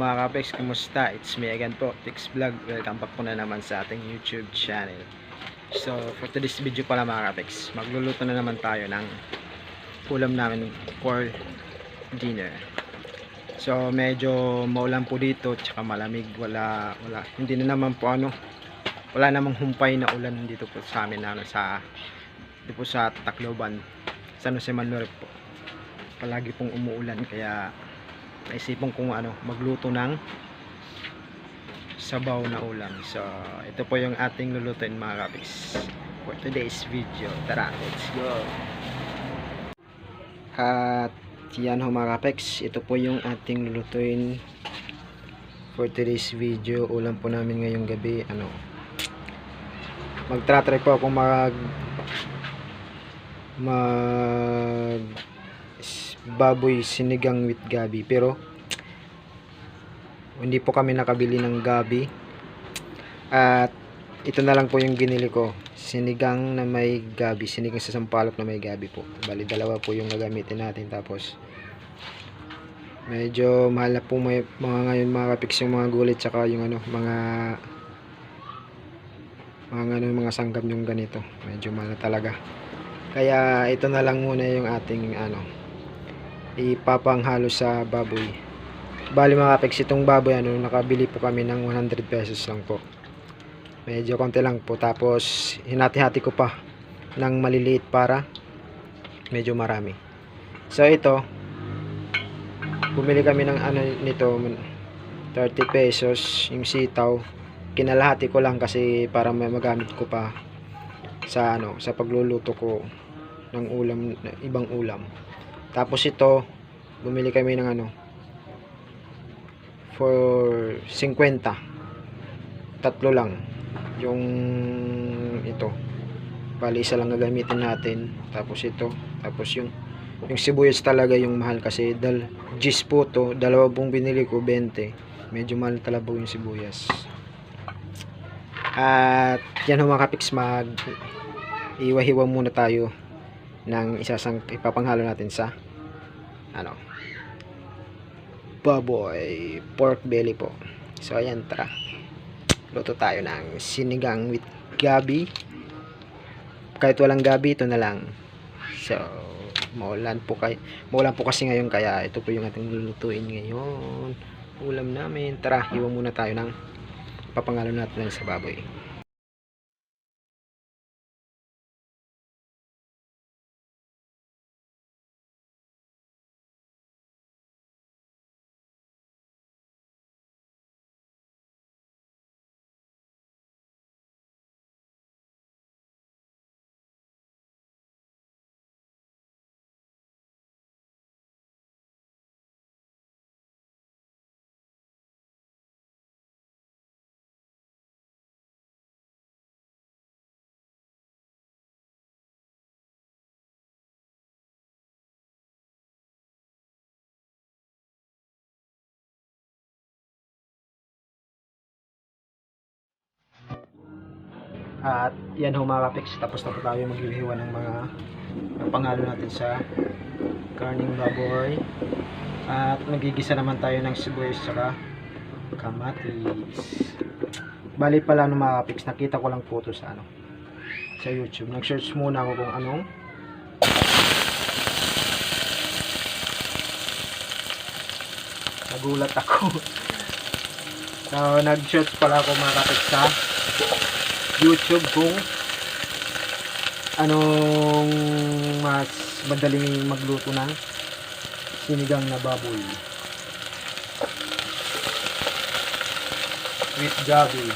mga kapex, kumusta? It's me again po, Tix Vlog. Welcome back po na naman sa ating YouTube channel. So, for today's video pala mga kapex, magluluto na naman tayo ng ulam namin for dinner. So, medyo maulan po dito, tsaka malamig, wala, wala, hindi na naman po ano, wala namang humpay na ulan dito po sa amin, ano, sa, dito po sa Tacloban, San Jose Manuel po. Palagi pong umuulan, kaya naisipan kong ano, magluto ng sabaw na ulam. So, ito po yung ating lulutuin mga kapis for today's video. Tara, let's go! At yan ho mga kapex, ito po yung ating lulutuin for today's video. Ulam po namin ngayong gabi. Ano, magtra-try po akong mag mag baboy sinigang with gabi. Pero hindi po kami nakabili ng gabi. At ito na lang po yung ginili ko. Sinigang na may gabi. Sinigang sa sampalok na may gabi po. Bali dalawa po yung gagamitin natin. Tapos medyo mahal na po may, mga ngayon mga kapiks yung mga gulit tsaka yung ano mga mga ano mga sanggam yung ganito. Medyo mahal na talaga. Kaya ito na lang muna yung ating ano ipapanghalo sa baboy. Bali mga kapex itong baboy ano nakabili po kami ng 100 pesos lang po. Medyo konti lang po tapos hinati-hati ko pa ng maliliit para medyo marami. So ito bumili kami ng ano nito 30 pesos yung sitaw. Kinalahati ko lang kasi para may magamit ko pa sa ano sa pagluluto ko ng ulam ibang ulam tapos ito bumili kami ng ano for 50 tatlo lang. Yung ito. Bali isa lang gagamitin natin. Tapos ito. Tapos yung yung sibuyas talaga yung mahal kasi dal gis po to. Dalawa pong binili ko 20 medyo mahal talaga yung sibuyas. At yan ho mga kapiks mag iwahiwa muna tayo ng isasang ipapanghalo natin sa ano baboy pork belly po. So ayan tara. Luto tayo ng sinigang with gabi. Kahit walang gabi ito na lang. So maulan po kay maulan po kasi ngayon kaya ito po yung ating lulutuin ngayon. Ulam namin. Tara hiwa muna tayo ng papangalo natin sa baboy At yan ho mga kapiks, tapos na po tayo maghihiwa ng mga pangalo natin sa karning baboy. At magigisa naman tayo ng sibuyas saka kamatis. Bali pala no mga kapiks, nakita ko lang po to sa ano sa YouTube. Nag-search muna ako kung anong nagulat ako. so, nag-search pala ako mga kapiks sa YouTube kung anong mas madaling magluto ng sinigang na baboy? With gabi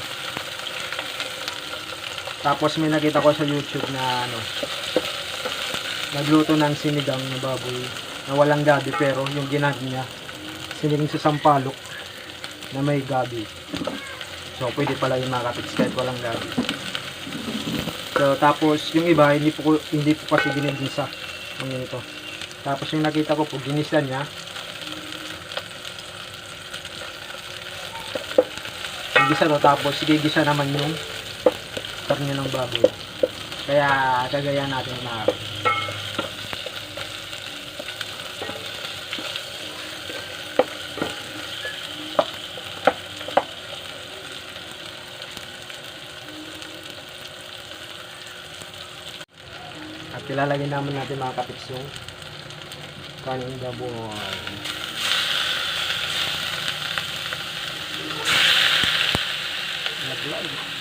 tapos may nakita ko sa YouTube na ano nagluto ng sinigang na baboy na walang gabi pero yung ginag niya sinigang sa sampalok na may gabi so pwede pala yung mga kapits kahit walang gabi So, tapos yung iba hindi po hindi po kasi ginigisa ng ganito. Tapos yung nakita ko po ginisa niya. Gigisa to tapos gigisa naman yung karne ng baboy. Kaya kagaya natin na At ilalagay naman natin mga kapiks yung kaning baboy. Naglag.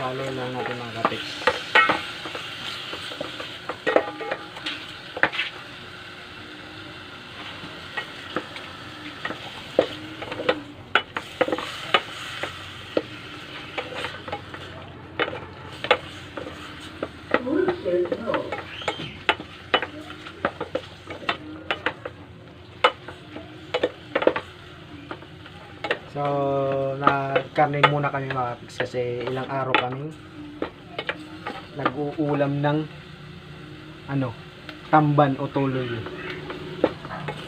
Salo lang natin mga kapiks. So, nagkarnin muna kami mga kapiks kasi ilang araw kami nag-uulam ng ano, tamban o tuloy.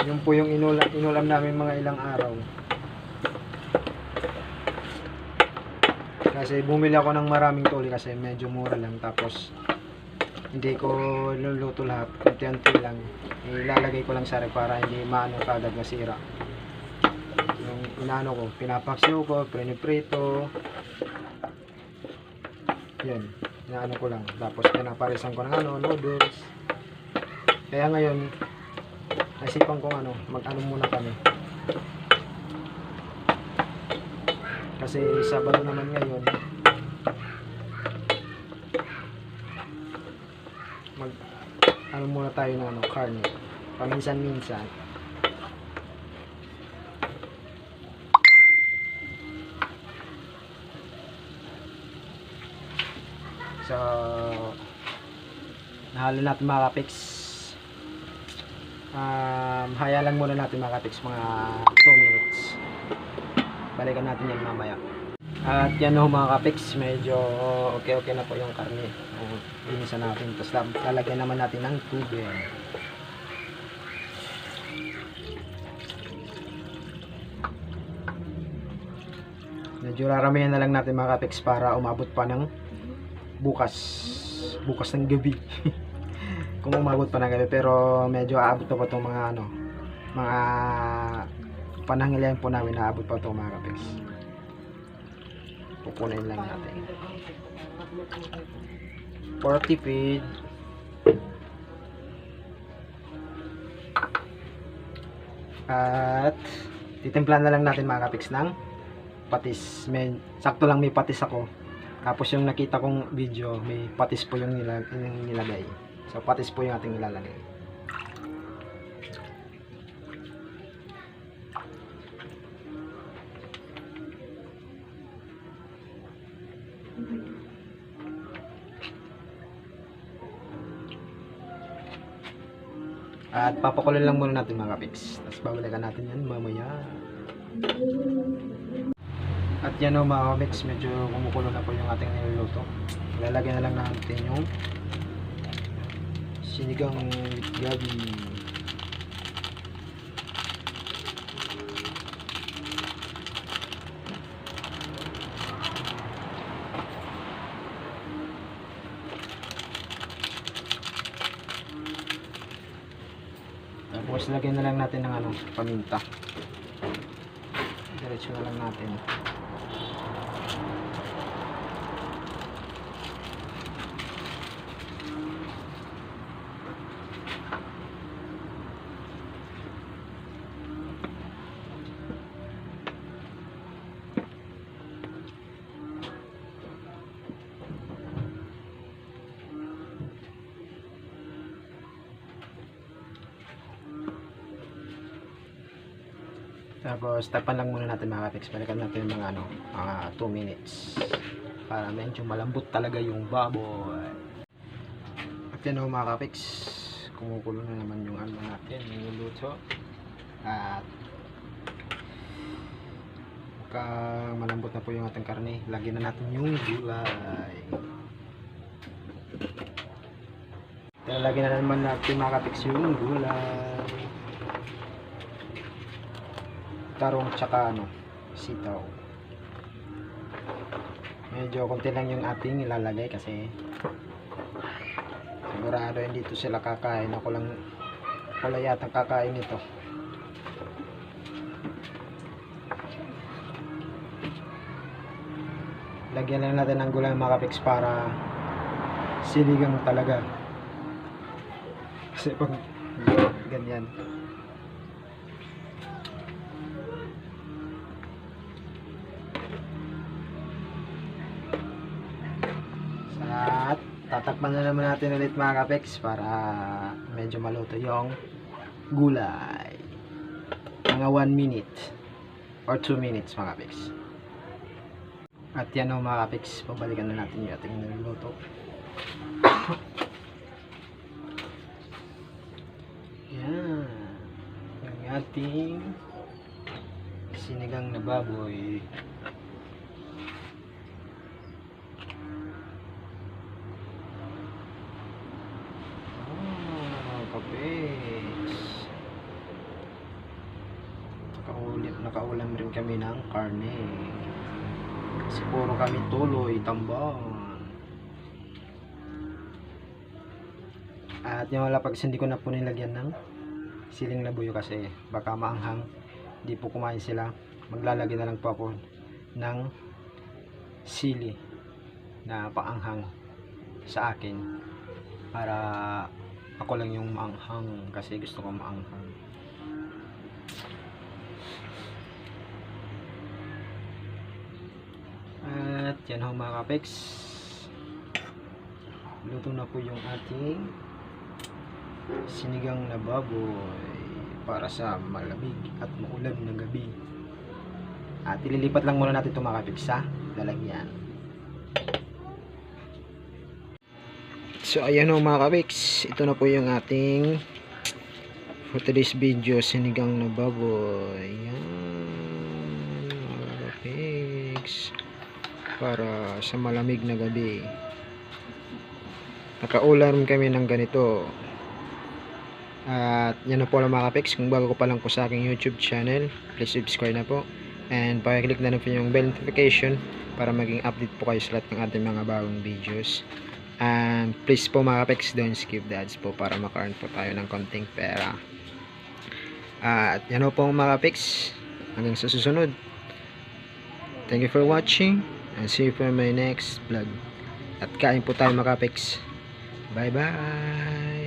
Yun po yung inulam, inulam namin mga ilang araw. Kasi bumili ako ng maraming tuloy kasi medyo mura lang tapos hindi ko luluto lahat, konti-unti lang. Ilalagay ko lang sa ref para hindi maano kagad masira yung inaano ko, pinapaksiw ko, priniprito. Yan, inaano ko lang. Tapos pinaparisan ko ng ano, noodles. Kaya ngayon, naisipan kong ano, mag-ano muna kami. Kasi Sabado naman ngayon, mag ano muna tayo ng ano, carne. Paminsan-minsan. So, nahalo natin mga kapiks. Um, haya lang muna natin mga kapiks, mga 2 minutes. Balikan natin yan mamaya. At yan ho mga kapiks, medyo okay-okay na po yung karne. Ang Linisan natin. Tapos lalagyan naman natin ng tubig. Medyo raramihan na lang natin mga kapiks para umabot pa ng bukas bukas ng gabi kung umabot pa ng gabi pero medyo aabot pa po itong mga ano mga panangilian po namin na aabot pa itong mga kapis pupunin lang natin. For tipid at titimplan na lang natin mga kapiks ng patis. May, sakto lang may patis ako. Tapos yung nakita kong video, may patis po yung, nilag yung nilagay. So patis po yung ating nilalagay. At papakulin lang muna natin mga kapiks. Tapos babalikan natin yan mamaya. At yan o mga kapiks, medyo kumukulo na po yung ating niluluto. Lalagyan na lang natin yung sinigang gabi. Tapos lagyan na lang natin ng ano, paminta. Diretso na lang natin. Tapos tapan lang muna natin mga kapiks. Balikan natin mga ano, mga 2 minutes. Para medyo malambot talaga yung baboy. At yan o mga kapiks. Kumukulo na naman yung ano natin, yung luto. At pagka malambot na po yung ating karne, lagyan na natin yung gulay. Lagyan na naman natin mga kapiks yung gulay. Tarong tsaka ano, sitaw. medyo konti lang yung ating ilalagay kasi sigurado hindi to sila kakain. Ako lang lang yata kakain nito. Lagyan lang natin ng gulay mga kapiks para sinigang talaga. Kasi pag ganyan at tatakpan na naman natin ulit mga kapiks para medyo maluto yung gulay mga 1 minute or 2 minutes mga kapiks at yan o mga kapiks, pabalikan na natin yung ating niluluto. yan. Yung ating sinigang na baboy. Kami ng karne. Kasi puro kami tuloy, tambang. At yung wala pag hindi ko na po nilagyan ng siling labuyo kasi baka maanghang. Hindi po kumain sila. Maglalagay na lang po ako ng sili na paanghang sa akin para ako lang yung maanghang kasi gusto ko maanghang. Yan ho mga kapex. Luto na po yung ating sinigang na baboy para sa malamig at maulan na gabi. At ililipat lang muna natin ito mga kapex sa lalagyan. So ayan ho mga kapex. Ito na po yung ating for today's video sinigang na baboy. Yan mga kapex para sa malamig na gabi. Nakaulam kami ng ganito. At yan na po lang mga kapex. Kung bago ko pa lang po sa aking YouTube channel, please subscribe na po. And pakiclick na rin po yung bell notification para maging update po kayo sa lahat ng ating mga bagong videos. And please po mga kapex, don't skip the ads po para maka-earn po tayo ng konting pera. At yan po mga kapex. Hanggang sa susunod. Thank you for watching and see you for my next vlog. At kain po tayo mga kapex. Bye bye!